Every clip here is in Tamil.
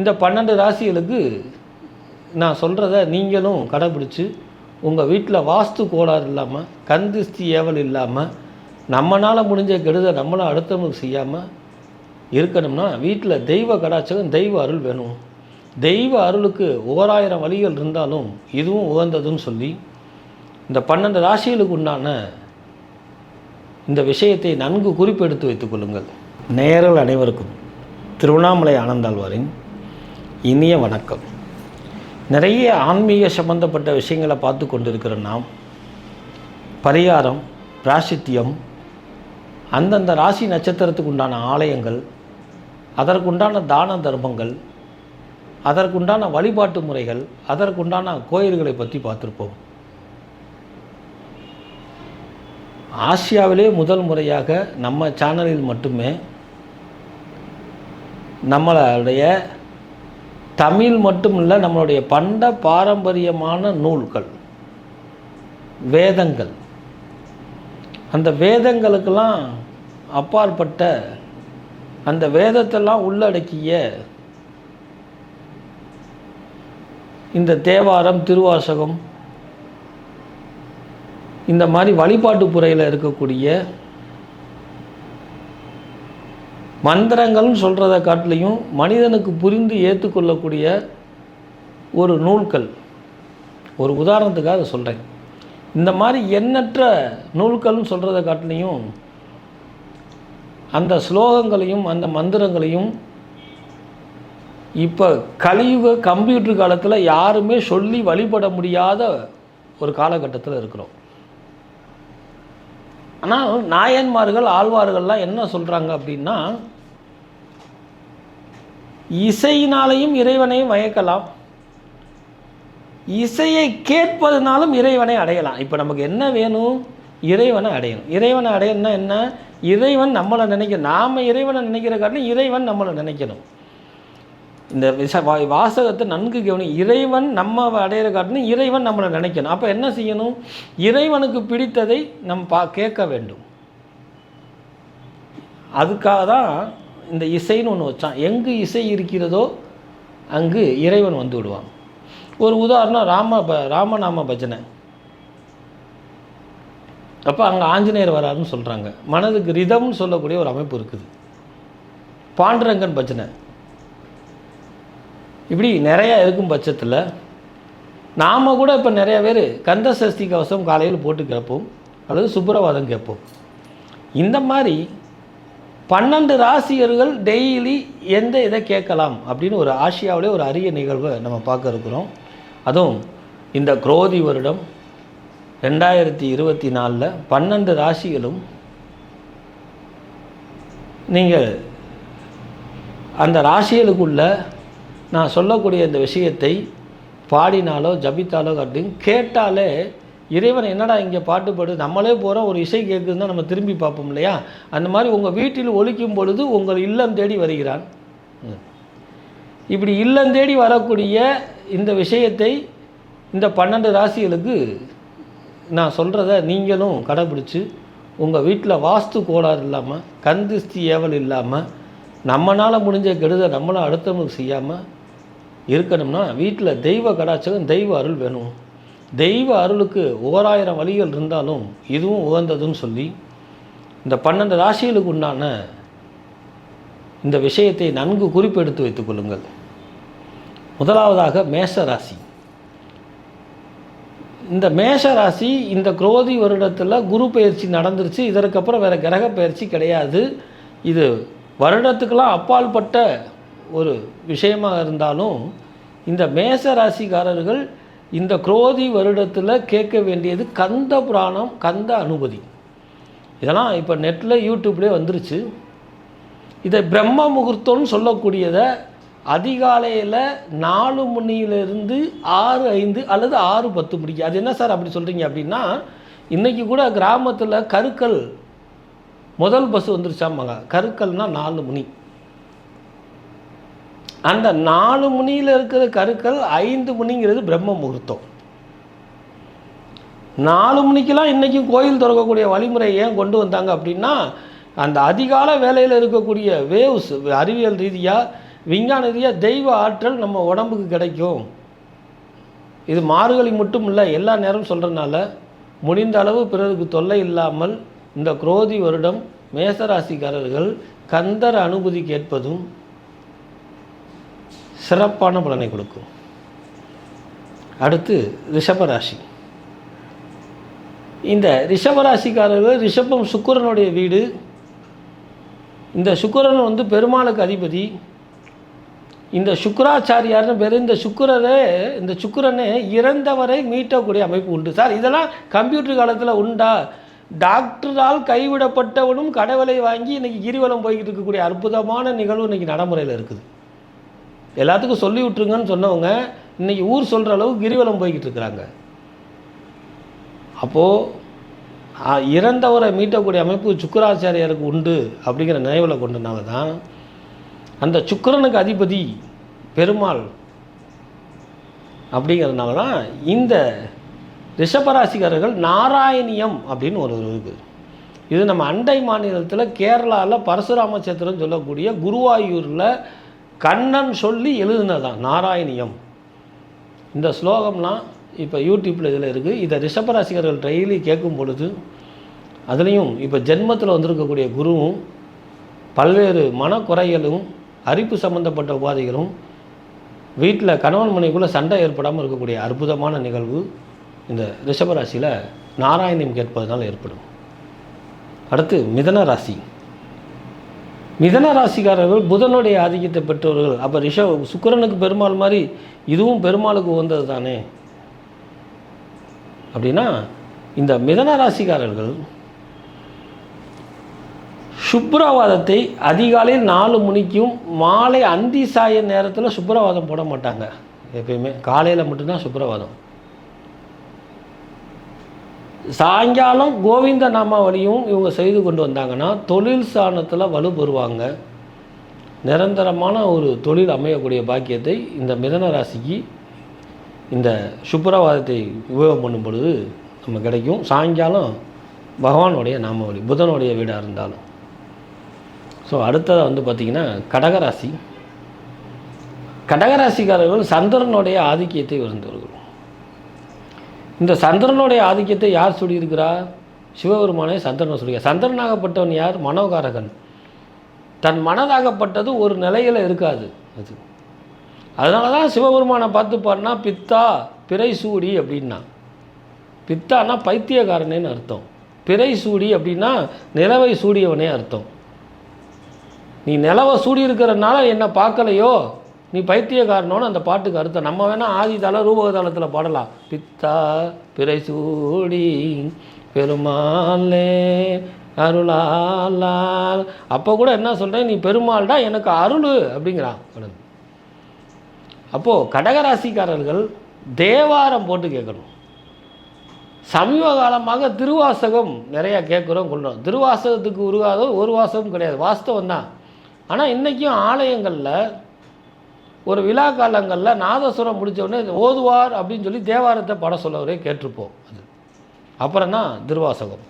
இந்த பன்னெண்டு ராசிகளுக்கு நான் சொல்கிறத நீங்களும் கடைபிடிச்சி உங்கள் வீட்டில் வாஸ்து கோளாறு இல்லாமல் கந்திஸ்தி ஏவல் இல்லாமல் நம்மளால் முடிஞ்ச கெடுதை நம்மளும் அடுத்தவங்களுக்கு செய்யாமல் இருக்கணும்னா வீட்டில் தெய்வ கடாச்சகம் தெய்வ அருள் வேணும். தெய்வ அருளுக்கு ஓராயிரம் வழிகள் இருந்தாலும் இதுவும் உகந்ததுன்னு சொல்லி இந்த பன்னெண்டு ராசிகளுக்கு உண்டான இந்த விஷயத்தை நன்கு குறிப்பெடுத்து வைத்துக் கொள்ளுங்கள். நேரல் அனைவருக்கும் திருவண்ணாமலை ஆனந்தாழ்வாரின் இனிய வணக்கம். நிறைய ஆன்மீக சம்பந்தப்பட்ட விஷயங்களை பார்த்து கொண்டிருக்கிற நாம் பரிகாரம் பிராசித்தியம் அந்தந்த ராசி நட்சத்திரத்துக்கு உண்டான ஆலயங்கள் அதற்குண்டான தான தர்மங்கள் அதற்குண்டான வழிபாட்டு முறைகள் அதற்குண்டான கோயில்களை பற்றி பார்த்துருப்போம். ஆசியாவிலே முதல் முறையாக நம்ம சேனலில் மட்டுமே நம்மளுடைய தமிழ் மட்டும் இல்லை நம்மளுடைய பண்ட பாரம்பரியமான நூல்கள் வேதங்கள். அந்த வேதங்களுக்கெல்லாம் அப்பாற்பட்ட அந்த வேதத்தெல்லாம் உள்ளடக்கிய இந்த தேவாரம் திருவாசகம் இந்த மாதிரி வழிபாட்டு புறையில் இருக்கக்கூடிய மந்திரங்கள்னு சொல்கிறத காட்டிலையும் மனிதனுக்கு புரிந்து ஏற்றுக்கொள்ளக்கூடிய ஒரு நூல்கள். ஒரு உதாரணத்துக்காக சொல்கிறேன் இந்த மாதிரி எண்ணற்ற நூல்கள்னு சொல்கிறத காட்டிலையும் அந்த ஸ்லோகங்களையும் அந்த மந்திரங்களையும் இப்போ கலியுக கம்ப்யூட்டர் காலத்தில் யாருமே சொல்லி வழிபட முடியாத ஒரு காலகட்டத்தில் இருக்கிறோம். ஆனால் நாயன்மார்கள் ஆழ்வார்கள்லாம் என்ன சொல்கிறாங்க அப்படின்னா இசையினாலையும் இறைவனையும் மயக்கலாம். இசையை கேட்பதனாலும் இறைவனை அடையலாம். இப்போ நமக்கு என்ன வேணும்? இறைவனை அடையணும். இறைவனை அடையணும்னா என்ன? இறைவன் நம்மளை நினைக்க நாம் இறைவனை நினைக்கிற காரணம் இறைவன் நம்மளை நினைக்கணும். இந்த விச வா வாசகத்தை நன்கு கவனி இறைவன் நம்ம அடையிற காட்டிலும் இறைவன் நம்மளை நினைக்கணும். அப்போ என்ன செய்யணும்? இறைவனுக்கு பிடித்ததை நம் பா கேட்க வேண்டும். அதுக்காக தான் இந்த இசைன்னு ஒன்று வச்சான். எங்கு இசை இருக்கிறதோ அங்கு இறைவன் வந்து விடுவான். ஒரு உதாரணம் ராம ப ராமநாம பஜனை. அப்போ அங்கே ஆஞ்சநேயர் வராருன்னு சொல்கிறாங்க மனதுக்கு ரிதம்னு சொல்லக்கூடிய ஒரு அமைப்பு இருக்குது. பாண்டுரங்கன் பஜனை. இப்படி நிறையா இருக்கும் பட்சத்தில் நாம் கூட இப்போ நிறைய பேர் கந்த சஷ்டி கவசம் காலையில் போட்டு கேட்போம் அல்லது சுப்பிரவாதம் கேட்போம். இந்த மாதிரி பன்னெண்டு ராசியர்கள் டெய்லி எந்த இதை கேட்கலாம் அப்படின்னு ஒரு ஆசியாவிலே ஒரு அரிய நிகழ்வை நம்ம பார்க்க இருக்கிறோம். அதுவும் இந்த குரோதி வருடம் ரெண்டாயிரத்தி இருபத்தி நாலில் பன்னெண்டு ராசிகளும் நீங்கள் அந்த ராசிகளுக்குள்ள நான் சொல்லக்கூடிய இந்த விஷயத்தை பாடினாலோ ஜபித்தாலோ அப்படின்னு கேட்டாலே இறைவன் என்னடா இங்கே பாட்டு பாடு? நம்மளே போகிறோம் ஒரு இசை கேட்குதுன்னா நம்ம திரும்பி பார்ப்போம் இல்லையா? அந்த மாதிரி உங்கள் வீட்டில் ஒழிக்கும் பொழுது உங்கள் இல்லம் தேடி வருகிறான். இப்படி இல்லம் தேடி வரக்கூடிய இந்த விஷயத்தை இந்த பன்னெண்டு ராசிகளுக்கு நான் சொல்கிறத நீங்களும் கடைப்பிடிச்சி உங்கள் வீட்டில் வாஸ்து கோளாறு இல்லாமல் கந்திஸ்தி ஏவல் இல்லாமல் நம்மளால் முடிஞ்ச கெடுதை நம்மளும் அடுத்தவங்களுக்கு செய்யாமல் இருக்கணும்னா வீட்டில் தெய்வ கடாச்சகம் தெய்வ அருள் வேணும். தெய்வ அருளுக்கு ஓராயிரம் வழிகள் இருந்தாலும் இதுவும் உகந்ததுன்னு சொல்லி இந்த பன்னெண்டு ராசிகளுக்கு உண்டான இந்த விஷயத்தை நன்கு குறிப்பெடுத்து வைத்துக் கொள்ளுங்கள். முதலாவதாக மேஷ ராசி. இந்த மேஷ ராசி இந்த குரோதி வருடத்தில் குரு பயிற்சி நடந்துருச்சு இதற்கப்புறம் வேறு கிரக பயிற்சி கிடையாது. இது வருடத்துக்கெல்லாம் அப்பால்பட்ட ஒரு விஷயமாக இருந்தாலும் இந்த மேஷ ராசிக்காரர்கள் இந்த குரோதி வருடத்தில் கேட்க வேண்டியது கந்த புராணம் கந்த அனுபதி. இதெல்லாம் இப்போ நெட்டில் யூடியூப்லேயே வந்துருச்சு. இதை பிரம்ம முகூர்த்தம்னு சொல்லக்கூடியதை அதிகாலையில் நாலு மணியிலிருந்து ஆறு ஐந்து அல்லது ஆறு பத்து மணிக்கு. அது என்ன சார் அப்படி சொல்கிறீங்க அப்படின்னா இன்றைக்கி கூட கிராமத்தில் கருக்கல் முதல் பஸ் வந்துருச்சாமாங்க கருக்கல்னால் நாலு மணி. அந்த நாலு முனியில் இருக்கிற கருக்கள் ஐந்து முனிங்கிறது பிரம்ம முகூர்த்தம். நாலு மணிக்கெல்லாம் இன்றைக்கும் கோயில் திறக்கக்கூடிய வழிமுறை ஏன் கொண்டு வந்தாங்க அப்படின்னா அந்த அதிகால வேலையில் இருக்கக்கூடிய வேவ்ஸ் அறிவியல் ரீதியாக விஞ்ஞான ரீதியாக தெய்வ ஆற்றல் நம்ம உடம்புக்கு கிடைக்கும். இது மார்கழி மட்டும் இல்லை எல்லா நேரம் சொல்கிறனால முடிந்த அளவு பிறருக்கு தொல்லை இல்லாமல் இந்த குரோதி வருடம் மேசராசிக்காரர்கள் கந்தர் அனுமதி கேட்பதும் சிறப்பான பலனை கொடுக்கும். அடுத்து ரிஷபராசி இந்த ரிஷபராசிக்காரர்கள் ரிஷபம் சுக்கரனுடைய வீடு. இந்த சுக்கிரன் வந்து பெருமாளுக்கு அதிபதி. இந்த சுக்கராச்சாரியார்னு பேர் இந்த சுக்கரரே இந்த சுக்கிரனே இறந்தவரை மீட்டக்கூடிய அமைப்பு உண்டு. சார் இதெல்லாம் கம்ப்யூட்டர் காலத்தில் உண்டா? டாக்டரால் கைவிடப்பட்டவனும் கடவுளை வாங்கி இன்றைக்கி கிரிவலம் போய்கிட்டு இருக்கக்கூடிய அற்புதமான நிகழ்வு இன்றைக்கி நடைமுறையில் இருக்குது. எல்லாத்துக்கும் சொல்லி விட்டுருங்கன்னு சொன்னவங்க இன்னைக்கு ஊர் சொல்கிற அளவுக்கு கிரிவலம் போய்கிட்டு இருக்கிறாங்க. அப்போது இறந்தவரை மீட்டக்கூடிய அமைப்பு சுக்கராச்சாரியாருக்கு உண்டு அப்படிங்கிற நினைவில் கொண்டனால தான் அந்த சுக்கரனுக்கு அதிபதி பெருமாள் அப்படிங்கிறதுனால தான் இந்த ரிஷபராசிக்காரர்கள் நாராயணியம் அப்படின்னு ஒரு இருக்குது. இது நம்ம அண்டை மாநிலத்தில் கேரளாவில் பரசுராம சேத்திரம் சொல்லக்கூடிய குருவாயூரில் கண்ணன் சொல்லி எழுதுனதான் நாராயணியம். இந்த ஸ்லோகம்லாம் இப்போ யூடியூப்பில் இதில் இருக்குது இதை ரிஷபராசிகர்கள் டெய்லி கேட்கும் பொழுது அதுலேயும் இப்போ ஜென்மத்தில் வந்திருக்கக்கூடிய குருவும் பல்வேறு மனக்குறைகளும் அரிப்பு சம்பந்தப்பட்ட உபாதைகளும் வீட்டில் கணவன் மனைக்குள்ளே சண்டை ஏற்படாமல் இருக்கக்கூடிய அற்புதமான நிகழ்வு இந்த ரிஷபராசியில் நாராயணியம் கேட்பதனால் ஏற்படும். அடுத்து மிதன ராசி. மிதன ராசிக்காரர்கள் புதனுடைய ஆதிக்கத்தை பெற்றவர்கள் அப்போ ரிஷ சுக்கிரனுக்கு பெருமாள் மாதிரி இதுவும் பெருமாளுக்கு உகந்தது தானே அப்படின்னா இந்த மிதன ராசிக்காரர்கள் சுப்ரவாதத்தை அதிகாலை நாலு மணிக்கும் மாலை அந்தி சாய நேரத்தில் சுப்ரவாதம் போட மாட்டாங்க. எப்பயுமே. காலையில் மட்டும்தான் சுப்ரவாதம். சாயங்காலம் கோவிந்த நாமாவளியும் இவங்க செய்து கொண்டு வந்தாங்கன்னா தொழில் சாணத்தில் வலு பெறுவாங்க. நிரந்தரமான ஒரு தொழில் அமையக்கூடிய பாக்கியத்தை இந்த மிதன ராசிக்கு இந்த சுப்ரவாதத்தை உபயோகம் பண்ணும் பொழுது நம்ம கிடைக்கும். சாயங்காலம் பகவானுடைய நாமாவளி புதனுடைய வீடாக இருந்தாலும். ஸோ அடுத்ததாக வந்து பார்த்திங்கன்னா கடகராசி. கடகராசிக்காரர்கள் சந்திரனுடைய ஆதிக்கியத்தை இருந்தவர்கள் இந்த சந்திரனுடைய ஆதிக்கத்தை யார் சொல்லியிருக்கிறா? சிவபெருமானே சந்திரனை சொல்லியிருக்கார். சந்திரனாகப்பட்டவன் யார்? மனோகாரகன். தன் மனதாகப்பட்டது ஒரு நிலையில் இருக்காது அது. அதனால தான் சிவபெருமானை பார்த்து பாருன்னா பித்தா பிறை சூடி அப்படின்னா. பித்தானா பைத்தியக்காரனேன்னு அர்த்தம். பிறை சூடி அப்படின்னா நிலவை சூடியவனே அர்த்தம். நீ நிலவை சூடி இருக்கிறனால என்னை பார்க்கலையோ? நீ பைத்தியக்காரனோன்னு அந்த பாட்டுக்கு அர்த்தம். நம்ம வேணால் ஆதி தல ரூபக தளத்தில் பாடலாம். பித்தா பிறை சூடி பெருமாளே அருளாலால் அப்போ கூட என்ன சொல்கிறேன் நீ பெருமாள்டா எனக்கு அருள் அப்படிங்கிறான் கடவுள் அப்போது கடகராசிக்காரர்கள் தேவாரம் போட்டு கேட்கணும். சமீப காலமாக திருவாசகம் நிறையா கேட்குறோம் கொள்கிறோம் திருவாசகத்துக்கு உருவாத ஒரு வாசகம் கிடையாது. வாஸ்தவம் தான் ஆனால் இன்றைக்கும் ஆலயங்களில் ஒரு விழா காலங்களில் நாதசுரம் முடித்தவுடனே ஓதுவார் அப்படின்னு சொல்லி தேவாரத்தை பட சொல்லவரே கேட்டிருப்போம் அது. அப்புறம் தான் திருவாசகம்.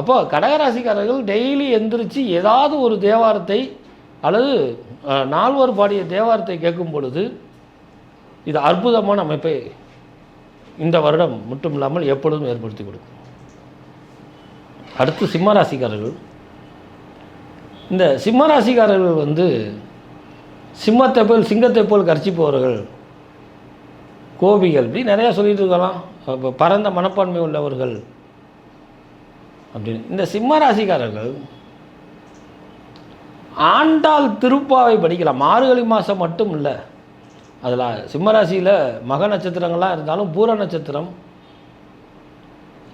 அப்போ கடகராசிக்காரர்கள் டெய்லி எந்திரிச்சு ஏதாவது ஒரு தேவாரத்தை அல்லது நால்வர் பாடிய தேவாரத்தை கேட்கும் பொழுது இது அற்புதமான அமைப்பை இந்த வருடம் மட்டும் இல்லாமல் எப்பொழுதும் ஏற்படுத்தி கொடுக்கும். அடுத்து சிம்மராசிக்காரர்கள். இந்த சிம்மராசிக்காரர்கள் வந்து சிம்மத்தை போல் சிங்கத்தை போல் கர்ச்சிப்பவர்கள். கோபிகள். இப்படி நிறையா சொல்லிட்டு இருக்கலாம். பரந்த மனப்பான்மை உள்ளவர்கள். அப்படின்னு. இந்த சிம்மராசிக்காரர்கள் ஆண்டாள் திருப்பாவை படிக்கலாம். மார்கழி மாதம் மட்டும் இல்லை. அதில் சிம்மராசியில் மக நட்சத்திரங்களாக இருந்தாலும் பூர நட்சத்திரம்.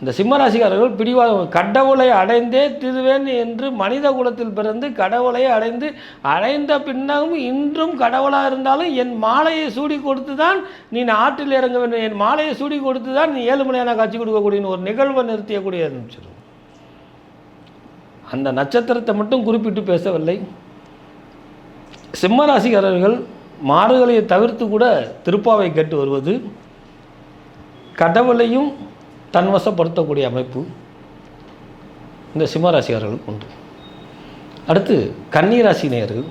இந்த சிம்மராசிக்காரர்கள் பிடிவாதம் கடவுளை அடைந்தே திருவேன் என்று மனித குலத்தில் பிறந்து கடவுளை அடைந்து அடைந்த பின்னரும் இன்றும் கடவுளாக இருந்தாலும் என் மாலையை சூடி கொடுத்து தான் நீ ஆற்றில் இறங்க வேண்டும் என் மாலையை சூடி கொடுத்து தான் நீ ஏழுமலையான காட்சி கொடுக்கக்கூடிய ஒரு நிகழ்வை நிறுத்தியக்கூடிய ஆரம்பிச்சிடும் அந்த நட்சத்திரத்தை மட்டும் குறிப்பிட்டு பேசவில்லை. சிம்மராசிக்காரர்கள் மாறுதலையை தவிர்த்து கூட திருப்பாவை கட்டு வருவது கடவுளையும் தன்வசப்படுத்தக்கூடிய அமைப்பு இந்த சிம்மராசிக்காரர்களுக்கு உண்டு. அடுத்து கன்னிராசி நேயர்கள்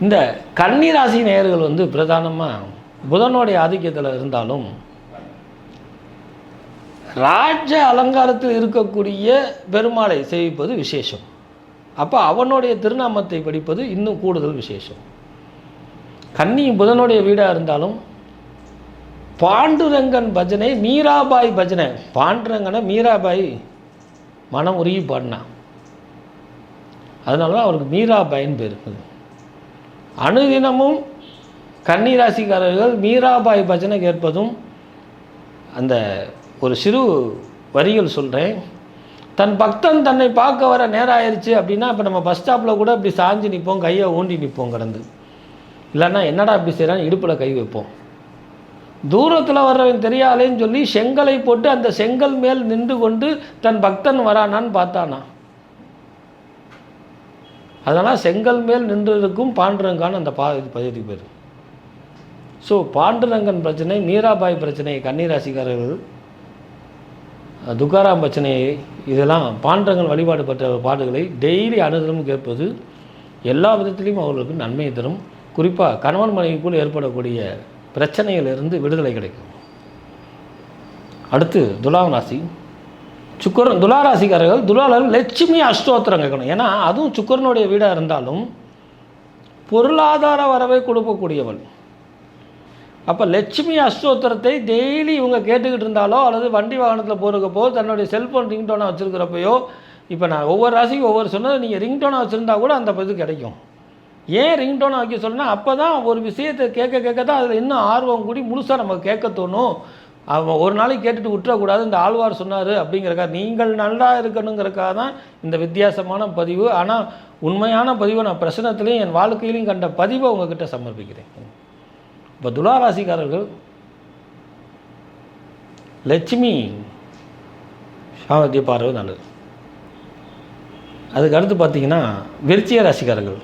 இந்த கன்னிராசி நேயர்கள் வந்து பிரதானமாக புதனுடைய ஆதிக்கத்தில் இருந்தாலும் ராஜ அலங்காரத்தில் இருக்கக்கூடிய பெருமாளை சேவிப்பது விசேஷம். அப்போ அவனுடைய திருநாமத்தை படிப்பது இன்னும் கூடுதல் விசேஷம். கன்னி புதனுடைய வீடாக இருந்தாலும் பாண்டுரங்கன் பஜனை மீராபாய் பஜனை. பாண்டுரங்கனை மீராபாய் மனம் உருகி பாடினான் அதனால தான் அவருக்கு மீராபாயின்னு பேர் அனுதினமும் கன்னிராசிக்காரர்கள் மீராபாய் பஜனை கேட்பதும் அந்த ஒரு சிறு வரிகள் சொல்கிறேன் தன் பக்தன் தன்னை பார்க்க வர நேரம் ஆயிடுச்சு அப்படின்னா இப்போ நம்ம பஸ் ஸ்டாப்பில் கூட இப்படி சாஞ்சு நிற்போம் கையை ஊண்டி நிற்போம் கடந்து. இல்லைன்னா என்னடா இப்படி செய்கிறான்னு இடுப்பில் கை வைப்போம். தூரத்தில் வர்றவன் தெரியாதேன்னு சொல்லி செங்கலை போட்டு அந்த செங்கல் மேல் நின்று கொண்டு தன் பக்தன் வரானான்னு பார்த்தானா? அதனால் செங்கல் மேல் நின்றதுக்கும் பாண்டுரங்கான் அந்த பா பகுதிக்கு பேர். ஸோ பாண்டுரங்கன் பிரச்சனை மீராபாய் பிரச்சனை கன்னிராசிக்காரர்கள் துக்காராம் பிரச்சனை இதெல்லாம் பாண்டரங்கன் வழிபாடு பெற்ற பாடுகளை டெய்லி அனுதினம் கேட்பது எல்லா விதத்திலையும் அவர்களுக்கு நன்மையை தரும். குறிப்பாக கணவன் மனைவிக்குள் ஏற்படக்கூடிய பிரச்சனையிலிருந்து விடுதலை கிடைக்கும். அடுத்து துலாம் ராசி. சுக்கரன் துளாராசிக்காரர்கள் துலாளர் லட்சுமி அஷ்டோத்திரம் கேட்கணும் ஏன்னா அதுவும் சுக்கரனுடைய வீடாக இருந்தாலும் பொருளாதார வரவை கொடுக்கக்கூடியவள். அப்போ லட்சுமி அஷ்டோத்திரத்தை டெய்லி இவங்க கேட்டுக்கிட்டு இருந்தாலோ அல்லது வண்டி வாகனத்தில் போகிறக்கப்போ தன்னுடைய செல்ஃபோன் ரிங்டோனாக வச்சுருக்கிறப்பையோ இப்போ நான் ஒவ்வொரு ராசிக்கும் ஒவ்வொரு சொன்னது நீங்கள் ரிங்டோனாக வச்சுருந்தா கூட அந்த இது கிடைக்கும். ஏன் ரிங்டோனை வைக்க சொன்னா அப்போ தான் ஒரு விஷயத்தை கேட்க கேட்க தான் அதில் இன்னும் ஆர்வம் கூடி முழுசாக நமக்கு கேட்க தோணும். அவன் ஒரு நாளைக்கு கேட்டுட்டு விட்டுறக்கூடாது இந்த ஆழ்வார் சொன்னார் அப்படிங்கிறக்கா நீங்கள் நல்லா இருக்கணுங்கிறக்காக தான் இந்த வித்தியாசமான பதிவு. ஆனால் உண்மையான பதிவை நான் பிரசனத்திலையும் என் வாழ்க்கையிலையும் கண்ட பதிவை உங்ககிட்ட சமர்ப்பிக்கிறேன். இப்போ துளாராசிக்காரர்கள் லட்சுமி சாமர்த்திய பார்வை நல்லது. அதுக்கு அடுத்து பார்த்தீங்கன்னா விருச்சிய ராசிக்காரர்கள்.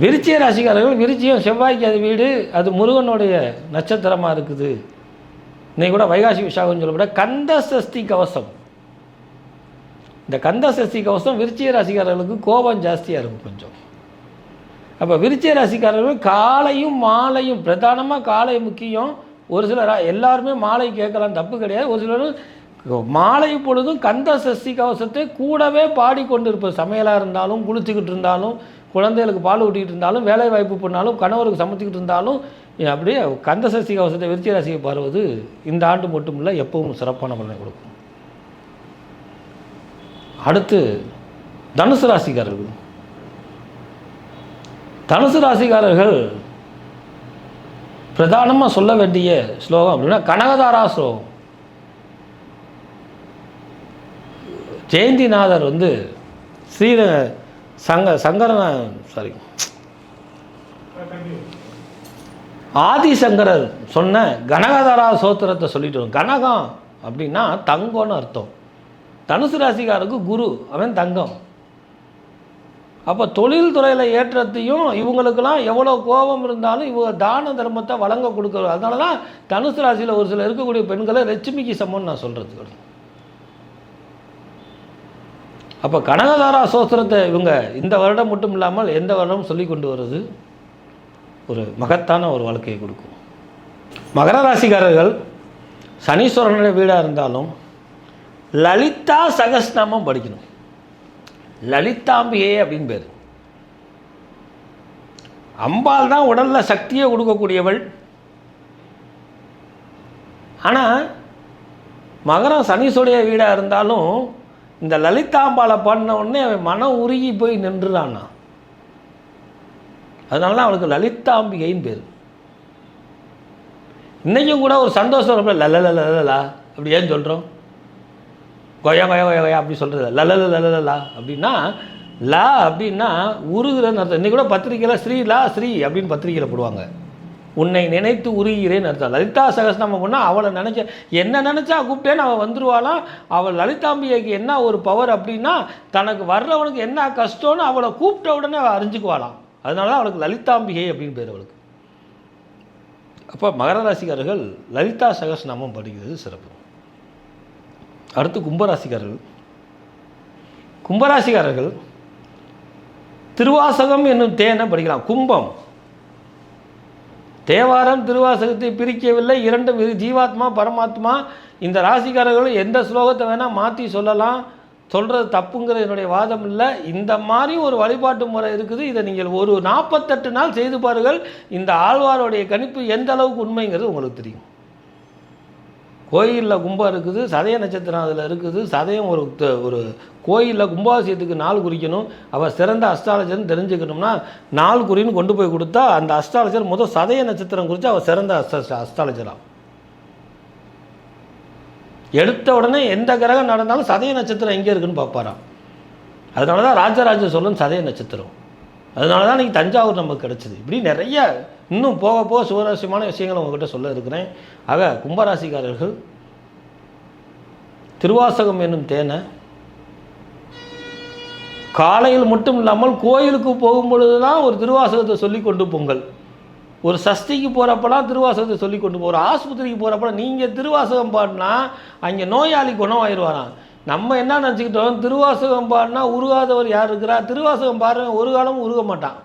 விருச்சிய ராசிக்காரர்கள் விருச்சியம் செவ்வாய்க்கு அது வீடு அது முருகனுடைய நட்சத்திரமாக இருக்குது. இன்னைக்கு கூட வைகாசி விசாகம் சொல்லப்பட கந்த சஷ்டி கவசம். இந்த கந்த சஷ்டி கவசம் விருச்சிய ராசிக்காரர்களுக்கு கோபம் ஜாஸ்தியாக இருக்கும் கொஞ்சம். அப்போ விருச்சிய ராசிக்காரர்கள் காலையும் மாலையும் பிரதானமாக காலை முக்கியம். ஒரு சிலர் எல்லாருமே மாலை கேட்கலாம் தப்பு கிடையாது. ஒரு சிலர் மாலை பொழுதும் கந்த சஷ்டி கவசத்தை கூடவே பாடிக்கொண்டிருப்பது சமையலாக இருந்தாலும் குளிச்சுக்கிட்டு இருந்தாலும் குழந்தைகளுக்கு பால் ஊட்டிக்கிட்டு இருந்தாலும் வேலை வாய்ப்பு பண்ணாலும் கணவருக்கு சமைச்சிக்கிட்டு இருந்தாலும் அப்படியே கந்த சஷ்டி கவசத்தை விருச்சிக ராசியை பாருவது இந்த ஆண்டு மட்டும் இல்லை எப்பவும் சிறப்பான பலனை கொடுக்கும். அடுத்து தனுசு ராசிக்காரர்கள். தனுசு ராசிக்காரர்கள் பிரதானமாக சொல்ல வேண்டிய ஸ்லோகம் அப்படின்னா கனகதாரா ஸ்லோகம். ஜெயந்திநாதர் வந்து ஸ்ரீர சங்க சங்கரன் சாரி ஆதிசங்கரர் சொன்ன கனகதாரா சோத்திரத்தை சொல்லிட்டு கனகம் அப்படின்னா தங்கம்னு அர்த்தம். தனுசு ராசிக்காரருக்கு குரு அவன் தங்கம். அப்போ தொழில் துறையில் ஏற்றத்தையும் இவங்களுக்கெல்லாம் எவ்வளோ கோபம் இருந்தாலும் இவங்க தான தர்மத்தை வழங்க கொடுக்குறது. அதனால தான் தனுசு ராசியில் ஒரு சில இருக்கக்கூடிய பெண்களை லட்சுமிக்கு சமம்னு நான் சொல்கிறது அப்போ கனகதாரா சோஸ்திரத்தை இவங்க இந்த வருடம் மட்டும் இல்லாமல் எந்த வருடமும் சொல்லி கொண்டு வர்றது ஒரு மகத்தான ஒரு வாழ்க்கையை கொடுக்கும். மகர ராசிக்காரர்கள் சனீஸ்வரனுடைய வீடாக இருந்தாலும் லலிதா சகஸ்நாமம் படிக்கணும். லலிதாம்பியே அப்படின்னு பேர். அம்பாள் தான் உடலில் சக்தியை கொடுக்கக்கூடியவள். ஆனால் மகரம் சனீஸ்வருடைய வீடாக இருந்தாலும் இந்த லலிதாம்பாளை பண்ண உடனே அவன் மனம் உருகி போய் நின்றுறானா? அதனால தான் அவளுக்கு லலிதாம்பிகைன்னு பேர். இன்றைக்கும் கூட ஒரு சந்தோஷம் ரொம்ப லலலலலலா அப்படி ஏன் சொல்கிறோம் கொயா கொயா கொயா கொயா அப்படி சொல்கிறது லலல லலலலா அப்படின்னா லா அப்படின்னா உருகுறன்னு அர்த்தம். இன்றைக்கி கூட பத்திரிக்கையில் ஸ்ரீ லா ஸ்ரீ அப்படின்னு பத்திரிக்கையில் போடுவாங்க. உன்னை நினைத்து உருகிறேன்னு அர்த்தம் லலிதா சகஸ்நாமம் பண்ணால் அவளை நினச்ச என்ன நினச்சா கூப்பிட்டேன்னு அவள் வந்துருவாளாம். அவள் லலிதாம்பிகைக்கு என்ன ஒரு பவர் அப்படின்னா தனக்கு வர்றவனுக்கு என்ன கஷ்டம்னு அவளை கூப்பிட்ட உடனே அவள் அறிஞ்சுக்குவாளாம். அதனால தான் அவளுக்கு லலிதாம்பிகை அப்படின்னு பேர் அவளுக்கு. அப்போ மகர ராசிக்காரர்கள் லலிதா சகஸ்நாமம் படிக்கிறது சிறப்பு. அடுத்து கும்பராசிக்காரர்கள். கும்பராசிக்காரர்கள் திருவாசகம் என்னும் தேனை படிக்கலாம். கும்பம். தேவாரம் திருவாசகத்தை பிரிக்கவில்லை. இரண்டும் இரு ஜீவாத்மா பரமாத்மா. இந்த ராசிக்காரர்களும் எந்த ஸ்லோகத்தை வேணால் மாற்றி சொல்லலாம். சொல்கிறது தப்புங்கிற என்னுடைய வாதம் இல்லை. இந்த மாதிரி ஒரு வழிபாட்டு முறை இருக்குது. இதை நீங்கள் ஒரு நாற்பத்தெட்டு நாள் செய்து பாருங்கள். இந்த ஆழ்வாருடைய கணிப்பு எந்த அளவுக்கு உண்மைங்கிறது உங்களுக்கு தெரியும். கோயிலில் கும்பம் இருக்குது சதய நட்சத்திரம் அதில் இருக்குது சதயம் ஒரு ஒரு கோயிலில் கும்பாசியத்துக்கு நாள் குறிக்கணும். அவள் சிறந்த அஸ்ட்ராலஜர்னு தெரிஞ்சுக்கணும்னா நாள் குறின்னு கொண்டு போய் கொடுத்தா அந்த அஸ்ட்ராலஜர் முதல் சதய நட்சத்திரம் குறித்து அவள் சிறந்த அஸ்த அஸ்ட்ராலஜராக எடுத்த உடனே எந்த கிரகம் நடந்தாலும் சதய நட்சத்திரம் எங்கே இருக்குன்னு பார்ப்பாராம். அதனால தான் ராஜராஜ சோழன் சதய நட்சத்திரம். அதனால தான் இன்றைக்கி தஞ்சாவூர் நமக்கு கிடச்சிது. இப்படி நிறைய இன்னும் போக போக சுவாரஸ்யமான விஷயங்களை உங்ககிட்ட சொல்ல இருக்கிறேன். ஆக கும்பராசிக்காரர்கள் திருவாசகம் என்னும் தேனை காலையில் மட்டும் இல்லாமல் கோயிலுக்கு போகும்பொழுது தான் ஒரு திருவாசகத்தை சொல்லி கொண்டு போங்கள். ஒரு சஷ்டிக்கு போகிறப்பலாம் திருவாசகத்தை சொல்லி கொண்டு போகிறோம் ஆஸ்பத்திரிக்கு போகிறப்பெல்லாம் நீங்கள் திருவாசகம் பாடினா அங்கே நோயாளி குணமாயிடுவாராம் நம்ம என்ன நினச்சிக்கிட்டோம்? திருவாசகம் பாடினா உருகாதவர் யார் இருக்கிறா திருவாசகம் பாடுறவன் ஒரு காலமும் உருக மாட்டான்.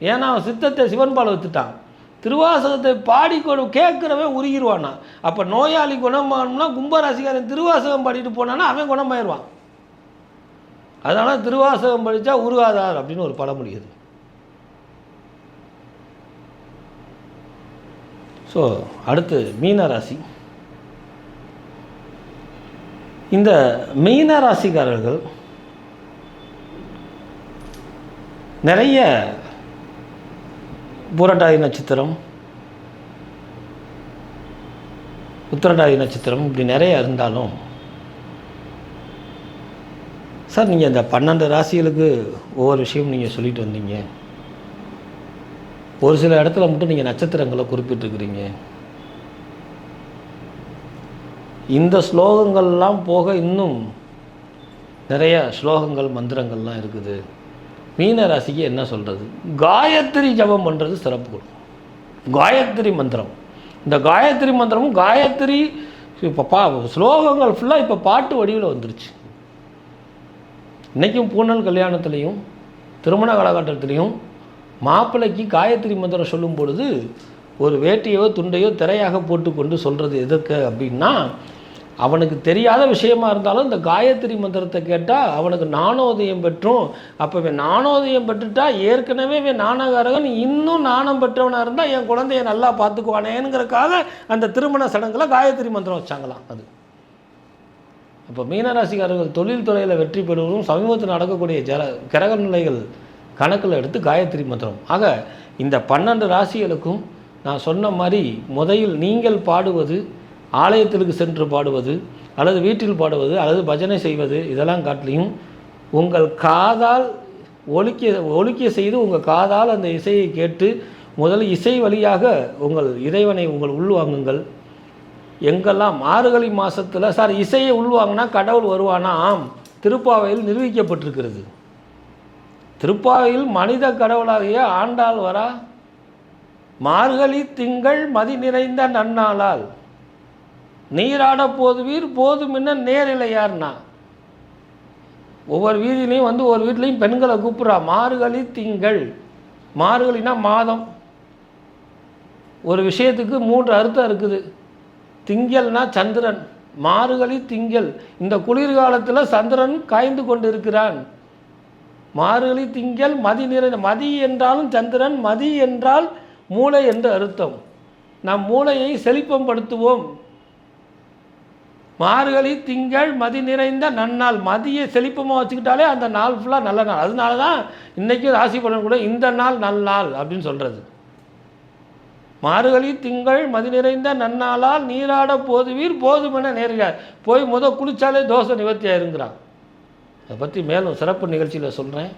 ஏன்னா அவன் சித்தத்தை சிவன் பால் வித்துட்டான் திருவாசகத்தை பாடி கேட்குறவன் உருகிடுவானா அப்போ நோயாளி குணமாகணும்னா கும்பராசிக்காரன் திருவாசகம் பாடிட்டு போனான்னா அவன் குணமாயிருவான். அதனால் திருவாசகம் படித்தா உருகாதார் அப்படின்னு ஒரு பழமொழி அது ஸோ அடுத்து மீன ராசி இந்த மீன ராசிக்காரர்கள் நிறைய பூரட்டாதி நட்சத்திரம் உத்திரட்டாதி நட்சத்திரம் இப்படி நிறைய இருந்தாலும் சார் நீங்கள் இந்த பன்னெண்டு ராசிகளுக்கு ஒவ்வொரு விஷயம் நீங்கள் சொல்லிட்டு வந்தீங்க. ஒரு சில இடத்துல மட்டும் நீங்கள் நட்சத்திரங்களை குறிப்பிட்டிருக்கிறீங்க. இந்த ஸ்லோகங்கள்லாம் போக இன்னும் நிறைய ஸ்லோகங்கள் மந்திரங்கள்லாம் இருக்குது. மீன ராசிக்கு என்ன சொல்கிறது காயத்ரி ஜபம் பண்ணுறது சிறப்பு கொடுக்கும். காயத்ரி மந்திரம். இந்த காயத்ரி மந்திரமும் காயத்ரி இப்போ பா ஸ்லோகங்கள் ஃபுல்லாக இப்போ பாட்டு வடிவில் வந்துருச்சு. இன்றைக்கும் பூனல் கல்யாணத்துலேயும் திருமண காலகட்டத்திலையும் மாப்பிள்ளைக்கு காயத்ரி மந்திரம் சொல்லும் பொழுது ஒரு வேட்டியோ துண்டையோ திரையாக போட்டுக்கொண்டு சொல்கிறது எதுக்கு அப்படின்னா அவனுக்கு தெரியாத விஷயமா இருந்தாலும் இந்த காயத்ரி மந்திரத்தை கேட்டால் அவனுக்கு நாணோதயம் பெற்றும். அப்போ நாணோதயம் பெற்றுட்டா ஏற்கனவே இவன் நாணகாரகன் இன்னும் நாணம் பெற்றவனாக இருந்தால் என் குழந்தைய நல்லா பார்த்துக்குவானேங்கிறக்காக அந்த திருமண சடங்கில் காயத்ரி மந்திரம் வச்சாங்களாம் அது. அப்போ மீனராசிக்காரர்கள் தொழில்துறையில் வெற்றி பெறுவதும் சமீபத்தில் நடக்கக்கூடிய ஜல கிரக நிலைகள் கணக்கில் எடுத்து காயத்ரி மந்திரம். ஆக இந்த பன்னெண்டு ராசிகளுக்கும் நான் சொன்ன மாதிரி முதலில் நீங்கள் பாடுவது ஆலயத்திற்கு சென்று பாடுவது அல்லது வீட்டில் பாடுவது அல்லது பஜனை செய்வது இதெல்லாம் காட்டிலையும் உங்கள் காதால் ஒலிக்க ஒழிக்க செய்து உங்கள் காதால் அந்த இசையை கேட்டு முதல் இசை வழியாக உங்கள் இறைவனை உங்கள் உள்வாங்குங்கள். எங்கெல்லாம் மார்கழி மாதத்தில் சார் இசையை உள்வாங்கினா கடவுள் வருவானா? ஆம். திருப்பாவையில் நிரூபிக்கப்பட்டிருக்கிறது. திருப்பாவையில் மனித கடவுளாகிய ஆண்டாள் வரா? மார்கழி திங்கள் மதி நிறைந்த நன்னாளால். நீராட போதுவீர் போதுமின்ன நேரிலையார்னா ஒவ்வொரு வீதியிலையும் வந்து ஒரு வீட்லேயும் பெண்களை கூப்பிட்றா. மார்கழி திங்கள். மார்கழினா மாதம். ஒரு விஷயத்துக்கு மூன்று அர்த்தம் இருக்குது. திங்கள்னா சந்திரன். மார்கழி திங்கள். இந்த குளிர்காலத்தில் சந்திரன் காய்ந்து கொண்டு இருக்கிறான் மார்கழி திங்கள் மதி நிறைந்த மதி என்றாலும் சந்திரன் மதி என்றால் மூளை என்று அர்த்தம். நம் மூளையை செழிப்பம்படுத்துவோம். மார்கழி திங்கள் மதி நிறைந்த நன்னாள். மதியை செழிப்பமாக வச்சுக்கிட்டாலே அந்த நாள் ஃபுல்லாக நல்ல நாள். அதனால தான் இன்றைக்கி ராசி பலன் கூட இந்த நாள் நல்லாள் அப்படின்னு சொல்கிறது மார்கழி திங்கள் மதி நிறைந்த நன்னாளால் நீராட போதுவீர் போதுமென நேரிலார் போய் முத குளிச்சாலே தோசை நிவர்த்தி ஆயிருங்கிறான் அதை பற்றி மேலும் சிறப்பு நிகழ்ச்சியில் சொல்கிறேன்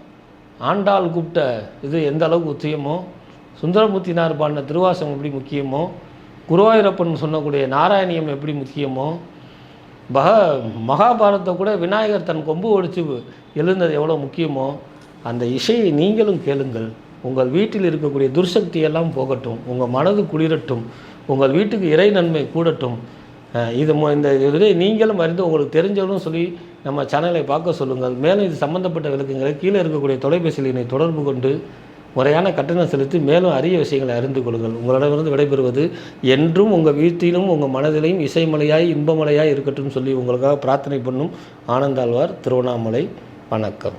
ஆண்டாள் கூப்பிட்ட இது எந்த அளவுக்கு முக்கியமோ சுந்தரமூர்த்தினார் பாடின திருவாசம் எப்படி முக்கியமோ குருவாயூரப்பன் சொன்னக்கூடிய நாராயணியம் எப்படி முக்கியமோ பக மகாபாரதத்தை கூட விநாயகர் தன் கொம்பு ஒடிச்சு எழுந்தது எவ்வளோ முக்கியமோ அந்த இசையை நீங்களும் கேளுங்கள். உங்கள் வீட்டில் இருக்கக்கூடிய துர்சக்தி எல்லாம் போகட்டும். உங்கள் மனது குளிரட்டும். உங்கள் வீட்டுக்கு இறை நன்மை கூடட்டும். இது இந்த இதை நீங்களும் அறிந்து உங்களுக்கு தெரிஞ்சவங்களும் சொல்லி நம்ம சேனலை பார்க்க சொல்லுங்கள். மேலும் இது சம்பந்தப்பட்ட விளக்கங்களை கீழே இருக்கக்கூடிய தொலைபேசியில் என்னை தொடர்பு கொண்டு முறையான கட்டணம் செலுத்தி மேலும் அரிய விஷயங்களை அறிந்து கொள்ளுங்கள். உங்களிடமிருந்து விடைபெறுவது என்றும் உங்கள் வீட்டிலும் உங்கள் மனதிலையும் இசைமலையாய் இன்பமலையாய் இருக்கட்டும் சொல்லி உங்களுக்காக பிரார்த்தனை பண்ணும் ஆனந்தாழ்வார் திருவண்ணாமலை. வணக்கம்.